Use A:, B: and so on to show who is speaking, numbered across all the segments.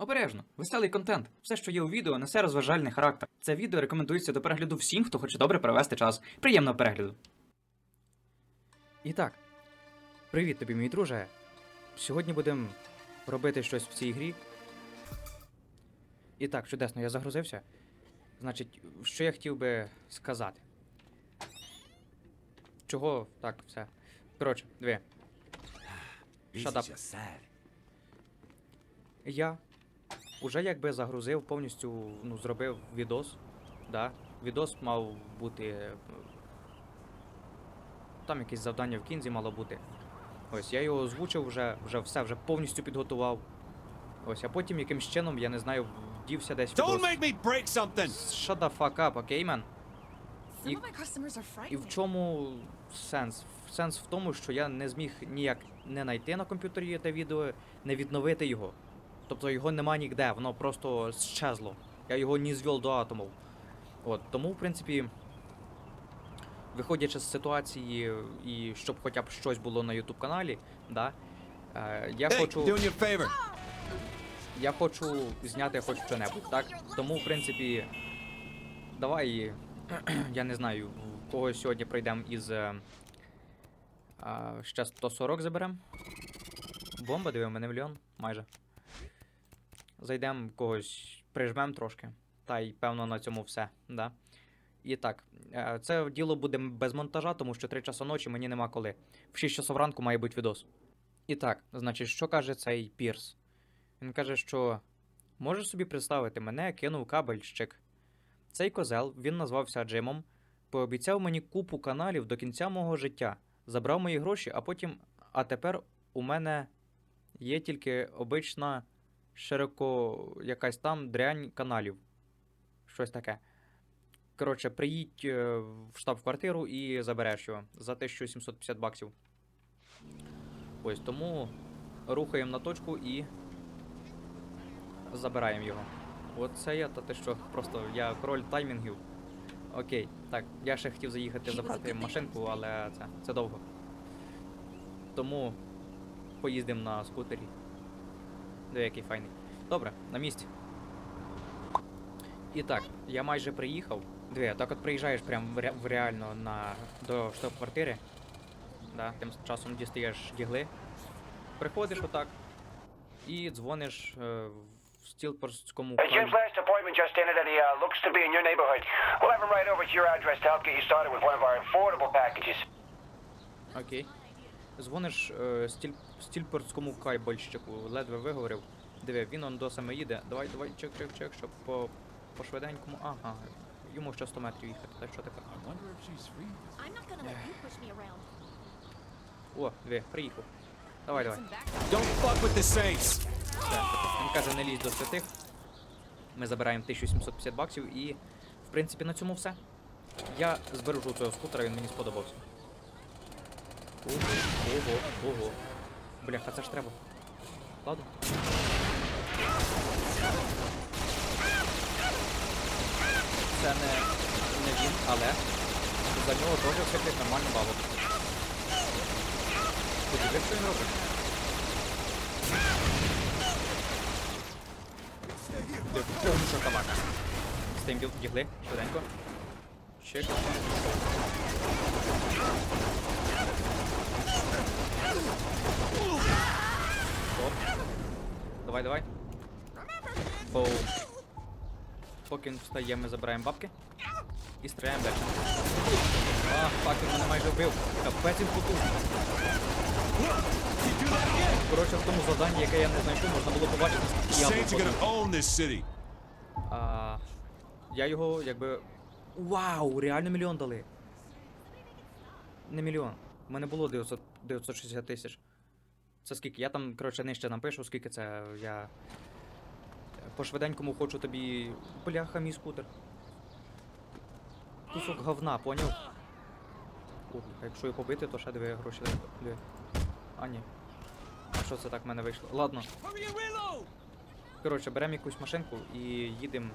A: Обережно, веселий контент. Все, що є у відео, несе розважальний характер. Це відео рекомендується до перегляду всім, хто хоче добре провести час. Приємного перегляду. І так, привіт тобі, мій друже. Сьогодні будемо робити щось в цій грі. І так, чудесно, я загрузився. Значить, що я хотів би сказати. Чого так, все. Коротше, дві. Shut up. Я уже якби загрузив повністю, ну, зробив відос. Да? Відос мав бути. Там якесь завдання в кінзі мало бути. Ось, я його озвучив вже, вже все, вже повністю підготував. Ось, а потім якимсь чином, я не знаю, вдівся десь
B: Don't
A: відос.
B: make me break something!
A: Shut the fuck up, окей, мен?
C: Some
A: І-
C: of my customers are
A: І в чому сенс? Сенс в тому, що я не зміг ніяк не знайти на комп'ютері те відео, не відновити його. Тобто його нема ніде, воно просто щезло. Я його не звел до атомів. От, тому, в принципі, виходячи з ситуації, і щоб хоча б щось було на YouTube каналі, да, е, я
B: Hey,
A: хочу. Я хочу зняти хоч що-небудь, так? Тому, в принципі, давай, я не знаю, кого сьогодні пройдемо із. е, А, ще 140 заберемо. Бомба, диви, у мене мільйон, майже. Зайдемо когось, прижмемо трошки. Та й певно на цьому все, да. І так, е, це діло буде без монтажа, тому що 3 часа ночі мені нема коли. В 6 часов ранку має бути відос. І так, значить, що каже цей Пірс? Він каже, що можеш собі представити, мене кинув кабельщик. Цей козел, він назвався Джимом, пообіцяв мені купу каналів до кінця мого життя, забрав мої гроші, а потім. А тепер у мене є тільки обична широко якась там дрянь каналів. Щось таке. Коротше, приїдь е, в штаб-квартиру і забереш його за 1750 баксів. Ось тому рухаємо на точку і забираємо його. Оце я, та ти що, просто я король таймінгів. Окей, так, я ще хотів заїхати забрати машинку, але це, це довго. Тому поїздимо на скутері. Диви, який файний. Добре, на місці. І так, я майже приїхав. Диви, так от приїжджаєш прям в, ре- в реально на, до штаб-квартири. Да, тим часом дістаєш дігли. Приходиш отак і дзвониш е, в стілпорському
D: Hey, Jim's last appointment just ended and he uh, looks to be in your neighborhood. We'll have him right over to your address to help get you started with one of our affordable packages.
A: Окей. Дзвониш е, стіль, стільпортському кайбольщику, ледве виговорив. Диви, він он до саме їде. Давай, давай, чек, чек, чек, щоб по, по швиденькому. Ага. Йому ще 100 метрів їхати, так що таке? О, диви, приїхав. Давай, давай.
B: Don't fuck with the Saints!
A: Він каже, не лізь до святих. Ми забираємо 1750 баксів і, в принципі, на цьому все. Я збережу цього скутера, він мені сподобався. Ого, ого, ого. Бляха, це ж треба. Ладно. Це не, не він, але за нього теж всяких нормально бабок. Подивись, що він робить. Де повністю табака. Стейм дігли, швиденько. Чек. Стоп. Давай, давай. Боу. Поки встає, ми забираємо бабки. І стріляємо далі. А, фак, він мене майже вбив. Капець він потужний. Коротше, в тому завданні, яке я не знайшов, можна було побачити, скільки я
B: Saints are gonna own this city.
A: А, я його якби. Вау! Реально мільйон дали. Не мільйон. У мене було 900, 960 тисяч. Це скільки? Я там, коротше, нижче напишу, скільки це. Я. По швиденькому хочу тобі. Бляха, мій скутер. Кусок говна, поняв? О, а якщо його побити, то ще диви гроші. Диви. А, ні. А що це так в мене вийшло? Ладно. Коротше, беремо якусь машинку і їдемо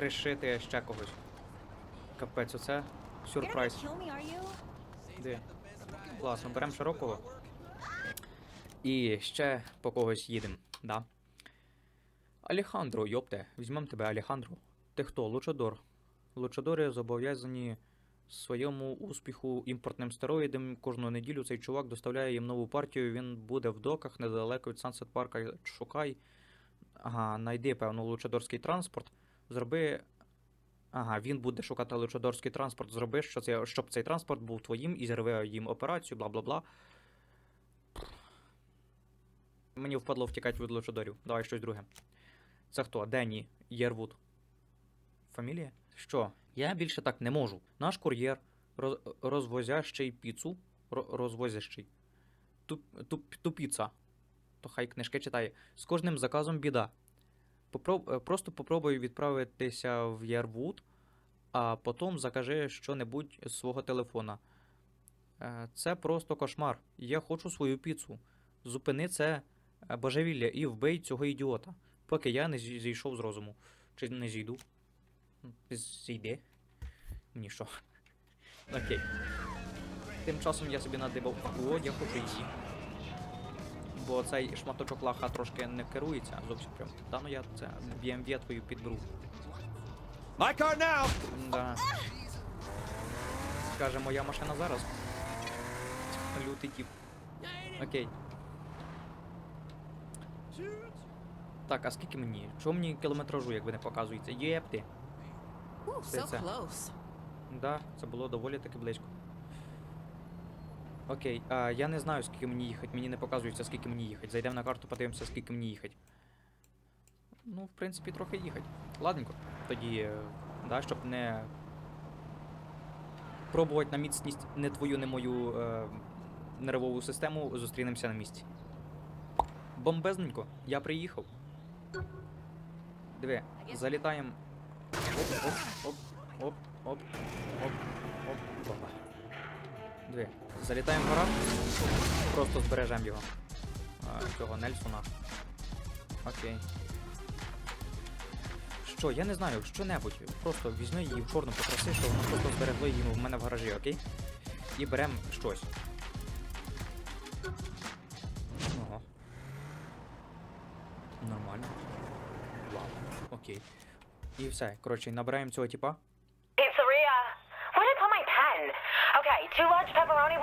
A: кришити ще когось. Капець, оце сюрприз. Де? Класно, беремо широкого. І ще по когось їдемо, да. Алехандро, йопте, візьмем тебе, Алехандро. Ти хто? Лучадор. Лучадори зобов'язані своєму успіху імпортним стероїдам. Кожну неділю цей чувак доставляє їм нову партію. Він буде в доках недалеко від Сансет Парка. Шукай. Ага, найди, певно, лучадорський транспорт. Зроби. Ага, він буде шукати лучадорський транспорт. Зроби, що це, щоб цей транспорт був твоїм і зірви їм операцію, бла бла бла. Мені впадло втікати від лучадорів. Давай щось друге. Це хто? Денні Єрвуд. Фамілія? Що? Я більше так не можу. Наш кур'єр, роз, розвозящий піцу, ро- розвозящий. Туп, туп, тупіца. То хай книжки читає. З кожним заказом біда. Попроб, е, просто попробуй відправитися в Єрвуд, а потім закажи що-небудь з свого телефона. Е, Це просто кошмар. Я хочу свою піцу. Зупини це е, божевілля і вбий цього ідіота, поки я не зійшов з розуму. Чи не зійду? Зійди. Мені що? Окей. Тим часом я собі надибав. О, я хочу її. Бо цей шматочок лаха трошки не керується зовсім прям. Та ну я це BMW твою підберу.
B: My car now!
A: Да. Скаже, моя машина зараз. Лютий тип. Окей. Так, а скільки мені? Чого мені кілометражу, якби не показується? Єпти. So
E: so.
A: Да, це було доволі таки близько. Окей, а, я не знаю, скільки мені їхати. Мені не показується, скільки мені їхати. Зайдемо на карту, подивимося, скільки мені їхати. Ну, в принципі, трохи їхати. Ладненько. Тоді, е, да, щоб не пробувати на міцність не твою, не мою е, нервову систему, зустрінемося на місці. Бомбезненько, я приїхав. Диви, залітаємо. Оп, оп, оп, оп, оп, оп, оп, бомба. Диви, залітаємо в гараж, просто збережемо його. А, цього Нельсона. Окей. Що, я не знаю, що-небудь. Просто візьми її в чорну попроси, що воно просто зберегло її в мене в гаражі, окей? І беремо щось. Ого. Нормально. Вау. Окей. І все. Коротше, набираємо цього типа.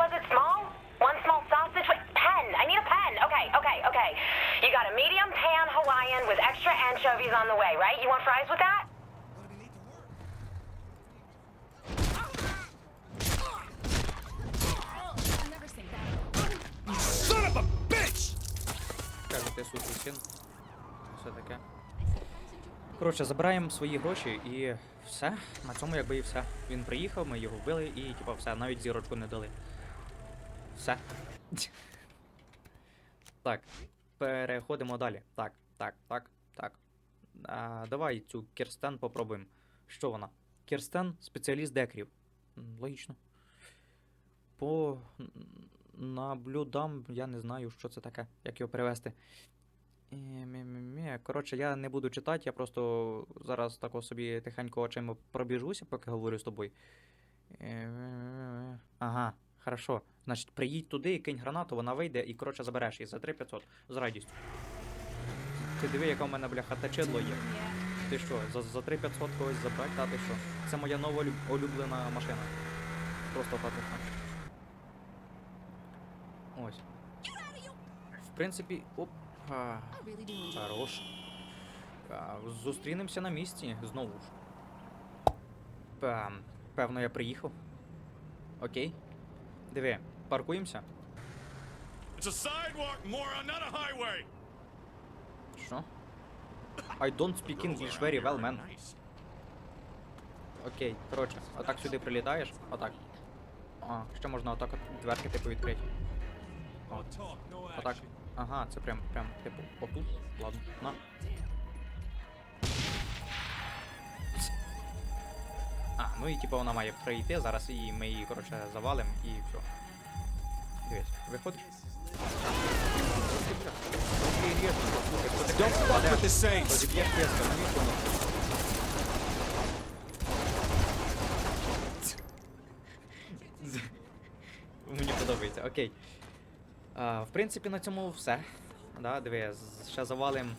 F: Was it small? One small sausage. Wait, pen. I need a pen. Okay, okay, okay. You got a medium pan Hawaiian with extra anchovies on the way, right? You want fries with that?
B: Son of a bitch!
A: Каже, ти син. Все таке. Коротше, забираємо свої гроші і все. На цьому якби і все. Він приїхав, ми його вбили і типа все, навіть зірочку не дали. Все. Так. Переходимо далі. Так, так, так, так. А, давай цю Кірстен попробуємо. Що вона? Кірстен спеціаліст декрів. Логічно. По наблюдам, я не знаю, що це таке, як його перевести. Е. Коротше, я не буду читати, я просто зараз тако собі тихенько очима пробіжуся, поки говорю з тобою. Е. Ага, хорошо. Значить, приїдь туди і кинь гранату, вона вийде і коротше забереш її за 3500 з радістю. Ти диви, яка в мене бляха тачедло є. Ти що, за, за 3500 когось забрати, та ти що? Це моя нова улюблена машина. Просто та. Ось. В принципі, оп. А,
C: I really do enjoy it.
A: хорош. Зустрінемося на місці знову ж. Певно, я приїхав. Окей. Диви, паркуємося.
B: It's a sidewalk, moron, not a highway!
A: Що? I don't speak English very well, man. Окей, коротше, отак сюди прилітаєш, отак. А, ще можна отак от дверки типу відкрити. Отак. Ага, це прям, прям, типу, отут. Ладно, на. А, ну і типу вона має прийти зараз, і ми її, коротше, завалимо і все. Дивись, виходиш.
B: Don't fuck with the Saints!
A: Мені подобається, окей. А, в принципі, на цьому все. Да, диви, ще завалим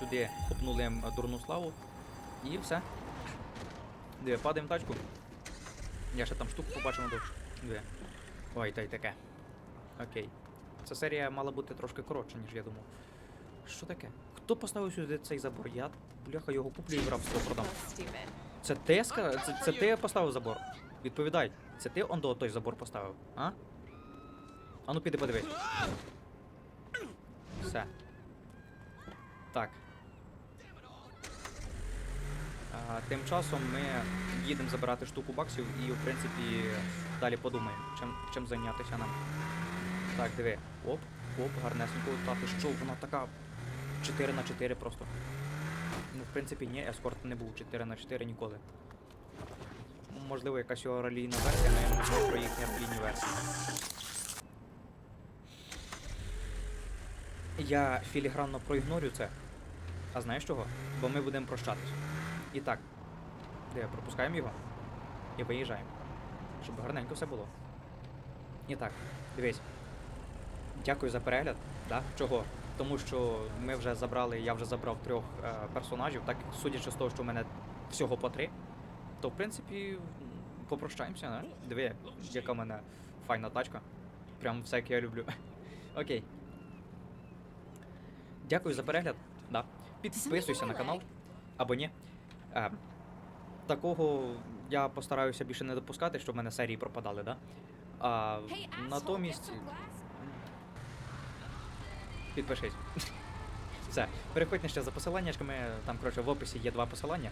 A: сюди копнули дурну славу. І все. Диви, падаємо в тачку. Я ще там штуку побачив на довше. Диви. Ой, та й таке. Окей. Ця серія мала бути трошки коротша, ніж я думав. Що таке? Хто поставив сюди цей забор? Я, бляха, його куплю і в рабство продам. Це ти, ска- це, це ти поставив забор? Відповідай, це ти он до той забор поставив, а? А ну піди подивись. Все. Так. Тим часом ми їдемо забирати штуку баксів і, в принципі, далі подумаємо, чим, чим зайнятися нам. Так, диви. Оп, оп, гарнесенько. Та ти що, вона така 4 на 4 просто. Ну, в принципі, ні, ескорт не був 4 на 4 ніколи. Можливо, якась його ралійна версія, але я не знаю про їхні ралійні версії. Я філігранно проігнорю це. А знаєш чого? Бо ми будемо прощатись. І так. Де пропускаємо його і виїжджаємо. Щоб гарненько все було. І так, дивись. Дякую за перегляд. Да? Чого? Тому що ми вже забрали, я вже забрав трьох е, персонажів, так судячи з того, що в мене всього по три, то в принципі попрощаємося, не? Диви, яка в мене файна тачка. Прям все, як я люблю. Окей. Дякую за перегляд. Да. Підписуйся на канал. Або ні. Е, такого я постараюся більше не допускати, щоб в мене серії пропадали, да? А
C: Hey,
A: натомість. Підпишись. Все, переходьте ще за посиланнячками. Там, коротше, в описі є два посилання.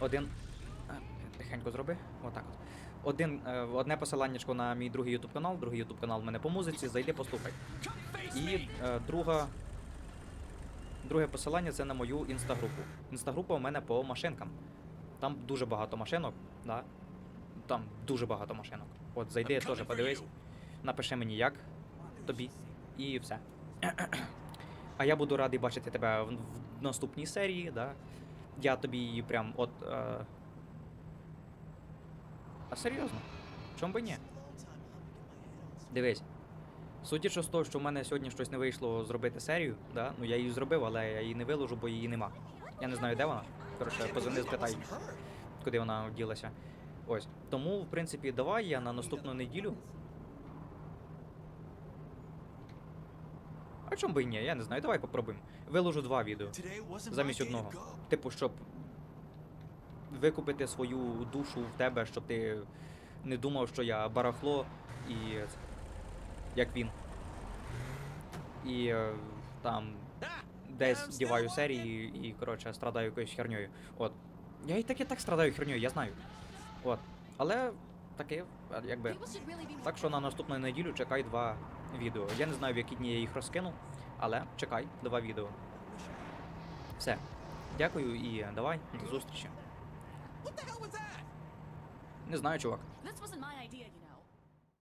A: Один. Тихенько зроби. Отак от. Один, е, одне посиланнячко на мій другий YouTube канал, другий YouTube канал в мене по музиці, зайди, послухай. І е, друга. Друге посилання це на мою інстагрупу. Інстагрупа у мене по машинкам. Там дуже багато машинок, да? Там дуже багато машинок. От зайди теж подивись, напиши мені як тобі, і все. А я буду радий бачити тебе в, наступній серії, да? Я тобі її прям от. Е... А серйозно? Чом би ні? Дивись. Судячи з того, що в мене сьогодні щось не вийшло зробити серію, да? ну я її зробив, але я її не виложу, бо її нема. Я не знаю, де вона. Коротше, позвони, спитай, куди вона ділася. Ось. Тому, в принципі, давай я на наступну неділю. А чому би і ні? Я не знаю, давай попробуємо. Виложу два відео. Замість одного. Типу, щоб викупити свою душу в тебе, щоб ти не думав, що я барахло і. Як він. І е, там десь діваю серії і, коротше, страдаю якоюсь херньою. От. Я і так і так страдаю херньою, я знаю. От. Але таке, якби. Так що на наступну неділю чекай два відео. Я не знаю, в які дні я їх розкину, але чекай два відео. Все. Дякую і давай, до зустрічі. Не знаю, чувак.